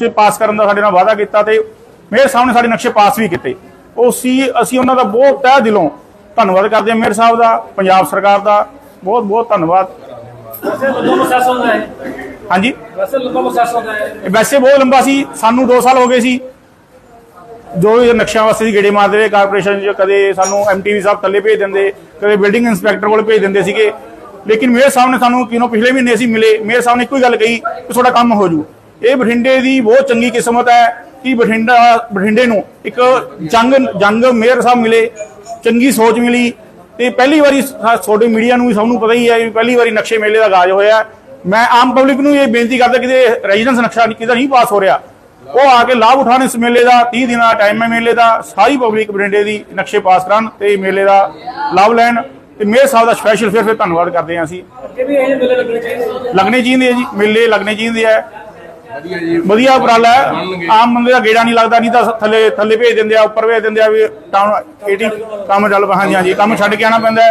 ਨਕਸ਼ੇ ਪਾਸ ਕਰਨ ਦਾ ਸਾਡੇ ਨਾਲ ਵਾਅਦਾ ਕੀਤਾ ਤੇ ਮੇਅਰ ਸਾਹਿਬ ਨੇ ਸਾਡੇ ਨਕਸ਼ੇ ਪਾਸ ਵੀ ਕੀਤੇ। ਉਹ ਸੀ ਅਸੀਂ ਉਹਨਾਂ ਦਾ ਬਹੁਤ ਤਹਿ ਦਿਲੋਂ ਧੰਨਵਾਦ ਕਰਦੇ ਹਾਂ ਮੇਅਰ ਸਾਹਿਬ ਦਾ ਪੰਜਾਬ ਸਰਕਾਰ ਦਾ। ਬਹੁਤ ਬਹੁਤ ਧੰਨਵਾਦ। ਹਾਂਜੀ? ਵੈਸੇ ਲੰਬਾ ਪ੍ਰੋਸੈਸ ਹੁੰਦਾ ਹੈ। ਇਹ ਵੈਸੇ ਬਹੁਤ ਲੰਬਾ ਸੀ ਸਾਨੂੰ 2 ਸਾਲ ਹੋ ਗਏ ਸੀ। ਜੋ ਇਹ ਨਕਸ਼ਿਆਂ ਵਾਸਤੇ ਸੀ ਗੇੜੇ ਮਾਰਦੇ ਰਹੇ ਕਾਰਪੋਰੇਸ਼ਨ 'ਚ ਕਦੇ ਸਾਨੂੰ ਐਮਟੀਵੀ ਸਾਹਿਬ ਥੱਲੇ ਭੇਜ ਦਿੰਦੇ ਕਦੇ ਬਿਲਡਿੰਗ ਇੰਸਪੈਕਟਰ ਕੋਲ ਭੇਜ ਦਿੰਦੇ ਸੀਗੇ। ਲੇਕਿਨ ਮੇਅਰ ਸਾਹਿਬ ਨੇ ਸਾਨੂੰ ਕਿਨੋਂ ਪਿਛਲੇ ਮਹੀਨੇ ਅਸੀਂ ਮਿਲੇ ਮੇਅਰ ਸਾਹਿਬ ਨੇ ਇੱਕੋ ਹੀ ਗੱਲ ਕਹੀ ਕਿ ਤੁਹਾਡਾ ਕੰਮ ਹੋ ਜੂ। ਇਹ ਬਠਿੰਡੇ ਦੀ ਬਹੁਤ ਚੰਗੀ ਕਿਸਮਤ ਹੈ ਕਿ ਬਠਿੰਡਾ ਬਠਿੰਡੇ ਨੂੰ ਇੱਕ ਜੰਗ ਜੰਗ ਮੇਅਰ ਸਾਹਿਬ ਮਿਲੇ ਚੰਗੀ ਸੋਚ ਮਿਲੀ ਤੇ ਪਹਿਲੀ ਵਾਰੀ ਤੁਹਾਡੇ ਮੀਡੀਆ ਨੂੰ ਵੀ ਸਭ ਨੂੰ ਪਤਾ ਹੀ ਹੈ ਕਿ ਪਹਿਲੀ ਵਾਰੀ ਨਕਸ਼ੇ ਮੇਲੇ ਦਾ ਆਗਾਜ਼ ਹੋਇਆ। ਮੈਂ ਆਮ ਪਬਲਿਕ ਨੂੰ ਇਹ ਬੇਨਤੀ ਕਰਦਾ ਕਿ ਰੈਜ਼ੀਡੈਂਸ ਨਕਸ਼ਾ ਕਿਤੇ ਨਹੀਂ ਪਾਸ ਹੋ ਰਿਹਾ। ਉਹ ਆ ਕੇ ਲਾਭ ਉਠਾਉਣ ਇਸ ਮੇਲੇ ਦਾ 30 ਦਿਨਾਂ ਦਾ ਟਾਈਮ ਹੈ ਮੇਲੇ ਦਾ ਸਾਰੀ ਪਬਲਿਕ ਬਰਿੰਡੇ ਦੀ ਨਕਸ਼ੇ ਪਾਸ ਕਰਨ ਤੇ ਮੇਲੇ ਦਾ ਲਾਭ ਲੈਣ। ਤੇ ਮੇਅਰ ਸਾਹਿਬ ਦਾ ਸਪੈਸ਼ਲ ਫਿਰ ਫਿਰ ਧੰਨਵਾਦ ਕਰਦੇ ਹਾਂ ਅਸੀਂ। ਅੱਗੇ ਵੀ ਇਹ ਜਿਹੇ ਮੇਲੇ ਲੱਗਣੇ ਚਾਹੀਦੇ ਲੱਗਣੇ ਚਾਹੀਦੇ ਜੀ ਮੇਲੇ ਲੱਗਣੇ ਚਾਹੀਦੇ ਆ। ਵਧੀਆ ਜੀ। ਵਧੀਆ ਉਪਰਾਲਾ ਹੈ। ਆਮ ਬੰਦੇ ਦਾ ਗੇੜਾ ਨਹੀਂ ਲੱਗਦਾ ਨਹੀਂ ਤਾਂ ਥੱਲੇ ਥੱਲੇ ਭੇਜ ਦਿੰਦੇ ਆ ਉੱਪਰ ਭੇਜ ਦਿੰਦੇ ਆ ਵੀ ਟਾਊਨ 80 ਕੰਮ ਚੱਲ ਪਾ ਹਾਂਜੀ ਹਾਂਜੀ ਕੰਮ ਛੱਡ ਕੇ ਆਣਾ ਪੈਂਦਾ।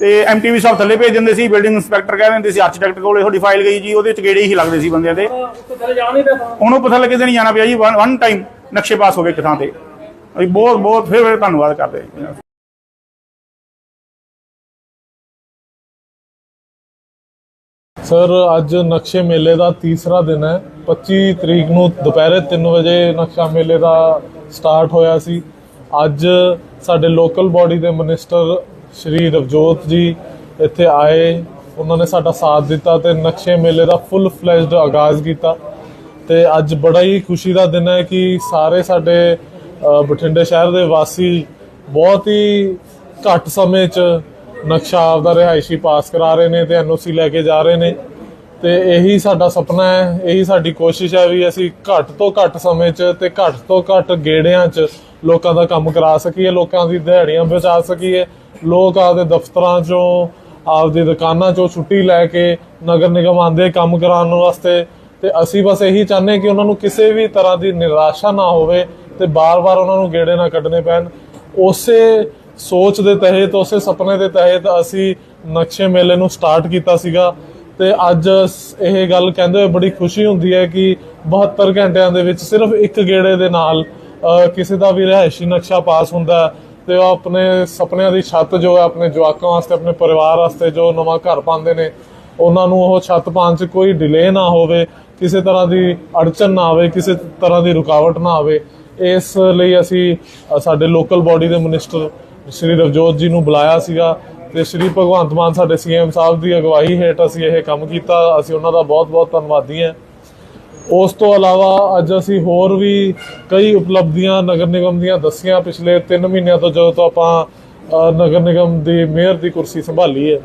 ਤੇ ਐਮਟੀਵੀ ਸਾਹਿਬ ਥੱਲੇ ਭੇਜ ਦਿੰਦੇ ਸੀ ਬਿਲਡਿੰਗ ਇੰਸਪੈਕਟਰ ਕਹਿ ਦਿੰਦੇ ਸੀ ਆਰਕੀਟੈਕਟ ਕੋਲੇ ਤੁਹਾਡੀ ਫਾਈਲ ਗਈ ਜੀ ਉਹਦੇ ਚ ਗੇੜੇ ਹੀ ਲੱਗਦੇ ਸੀ ਬੰਦਿਆਂ ਦੇ। ਉਹਨੂੰ ਪਤਾ ਲੱਗੇ ਤੇ ਨਹੀਂ ਜਾਣਾ ਪਿਆ ਜੀ ਵਨ ਟਾਈਮ ਨਕਸ਼ੇ ਪਾਸ ਹੋ ਗਏ ਇੱਕ ਥਾਂ ਤੇ। ਬਹੁਤ ਬਹੁਤ ਫਿਰ ਫਿਰ ਧੰਨਵਾਦ ਕਰਦੇ ਸਰ, ਅੱਜ ਨਕਸ਼ੇ ਮੇਲੇ ਦਾ ਤੀਸਰਾ ਦਿਨ ਹੈ। 25 ਤਰੀਕ ਨੂੰ ਦੁਪਹਿਰੇ 3 ਵਜੇ ਨਕਸ਼ਾ ਮੇਲੇ ਦਾ ਸਟਾਰਟ ਹੋਇਆ ਸੀ। ਅੱਜ ਸਾਡੇ ਲੋਕਲ ਬਾਡੀ ਦੇ ਮਿਨਿਸਟਰ ਸ਼੍ਰੀ ਰਵਜੋਤ ਜੀ ਇੱਥੇ ਆਏ। ਉਹਨਾਂ ਨੇ ਸਾਡਾ ਸਾਥ ਦਿੱਤਾ ਤੇ ਨਕਸ਼ੇ ਮੇਲੇ ਦਾ ਫੁੱਲ ਫਲੈਸ਼ਡ ਆਗਾਜ਼ ਕੀਤਾ। ਤੇ ਅੱਜ ਬੜਾ ਹੀ ਖੁਸ਼ੀ ਦਾ ਦਿਨ ਹੈ ਕਿ ਸਾਰੇ ਸਾਡੇ ਬਠਿੰਡੇ ਸ਼ਹਿਰ ਦੇ ਵਾਸੀ ਬਹੁਤ ਹੀ ਘੱਟ ਸਮੇਂ 'ਚ ਨਕਸ਼ਾ ਆਪਦਾ ਰਿਹਾਇਸ਼ੀ ਪਾਸ ਕਰਾ ਰਹੇ ਨੇ ਤੇ ਐਨਓਸੀ ਲੈ ਕੇ ਜਾ ਰਹੇ ਨੇ। ਤੇ ਇਹੀ ਸਾਡਾ ਸੁਪਨਾ ਹੈ, ਇਹੀ ਸਾਡੀ ਕੋਸ਼ਿਸ਼ ਹੈ ਵੀ ਅਸੀਂ ਘੱਟ ਤੋਂ ਘੱਟ ਸਮੇਂ 'ਚ ਤੇ ਘੱਟ ਤੋਂ ਘੱਟ ਗੇੜਿਆਂ 'ਚ ਲੋਕਾਂ ਦਾ ਕੰਮ ਕਰਾ ਸਕੀਏ, ਲੋਕਾਂ ਦੀ ਦਿਹਾੜੀਆਂ ਬਚਾ ਸਕੀਏ। ਲੋਕ ਆਪਦੇ ਦਫ਼ਤਰਾਂ 'ਚੋਂ, ਆਪਦੀ ਦੁਕਾਨਾਂ 'ਚੋਂ ਛੁੱਟੀ ਲੈ ਕੇ ਨਗਰ ਨਿਗਮ ਆਉਂਦੇ ਕੰਮ ਕਰਾਉਣ ਵਾਸਤੇ। ਤੇ ਅਸੀਂ ਬਸ ਇਹੀ ਚਾਹੁੰਦੇ ਕਿ ਉਹਨਾਂ ਨੂੰ ਕਿਸੇ ਵੀ ਤਰ੍ਹਾਂ ਦੀ ਨਿਰਾਸ਼ਾ ਨਾ ਹੋਵੇ ਤੇ ਬਾਰ-ਬਾਰ ਉਹਨਾਂ ਨੂੰ ਗੇੜੇ ਨਾ ਕੱਢਣੇ ਪੈਣ। ਉਸੇ ਸੋਚ ਦੇ ਤਹਿਤ, ਉਸੇ ਸੁਪਨੇ ਦੇ ਤਹਿਤ ਅਸੀਂ ਨਕਸ਼ੇ ਮੇਲੇ ਨੂੰ ਸਟਾਰਟ ਕੀਤਾ ਸੀਗਾ। ਤੇ ਅੱਜ ਇਹ ਗੱਲ ਕਹਿੰਦੇ ਹੋਏ ਬੜੀ ਖੁਸ਼ੀ ਹੁੰਦੀ ਹੈ ਕਿ 72 ਘੰਟਿਆਂ ਦੇ ਵਿੱਚ ਸਿਰਫ ਇੱਕ ਗੇੜੇ ਦੇ ਨਾਲ ਕਿਸੇ ਦਾ ਵੀ ਰਿਹਾਇਸ਼ੀ ਨਕਸ਼ਾ ਪਾਸ ਹੁੰਦਾ ਤੇ ਉਹ ਆਪਣੇ ਸੁਪਨਿਆਂ ਦੀ ਛੱਤ ਜੋ ਹੈ, ਆਪਣੇ ਜਵਾਕਾਂ ਵਾਸਤੇ, ਆਪਣੇ ਪਰਿਵਾਰ ਵਾਸਤੇ ਜੋ ਨਵਾਂ ਘਰ ਪਾਉਂਦੇ ਨੇ, ਉਹਨਾਂ ਨੂੰ ਉਹ ਛੱਤ ਪਾਉਣ 'ਚ ਕੋਈ ਡਿਲੇ ਨਾ ਹੋਵੇ, ਕਿਸੇ ਤਰ੍ਹਾਂ ਦੀ ਅੜਚਨ ਨਾ ਆਵੇ, ਕਿਸੇ ਤਰ੍ਹਾਂ ਦੀ ਰੁਕਾਵਟ ਨਾ ਆਵੇ। ਇਸ ਲਈ ਅਸੀਂ ਸਾਡੇ ਲੋਕਲ ਬਾਡੀ ਦੇ ਮਿਨਿਸਟਰ ਸ਼੍ਰੀ ਰਵਜੋਤ ਜੀ ਨੂੰ ਬੁਲਾਇਆ ਸੀਗਾ ਤੇ ਸ਼੍ਰੀ ਭਗਵੰਤ ਮਾਨ ਸਾਡੇ ਸੀਐਮ ਸਾਹਿਬ ਦੀ ਅਗਵਾਈ ਹੇਠ ਅਸੀਂ ਇਹ ਕੰਮ ਕੀਤਾ ਅਸੀਂ ਉਹਨਾਂ ਦਾ ਬਹੁਤ-ਬਹੁਤ ਧੰਨਵਾਦੀ ਹਾਂ। ਉਸ ਤੋਂ ਇਲਾਵਾ ਅੱਜ ਅਸੀਂ ਹੋਰ ਵੀ ਕਈ ਉਪਲਬਧੀਆਂ ਨਗਰ ਨਿਗਮ ਦੀਆਂ ਦੱਸੀਆਂ ਪਿਛਲੇ 3 ਮਹੀਨਿਆਂ ਤੋਂ ਜਦੋਂ ਤੋਂ ਆਪਾਂ ਅ, ਨਗਰ ਨਿਗਮ ਦੀ ਮੇਅਰ ਦੀ ਕੁਰਸੀ ਸੰਭਾਲੀ ਹੈ।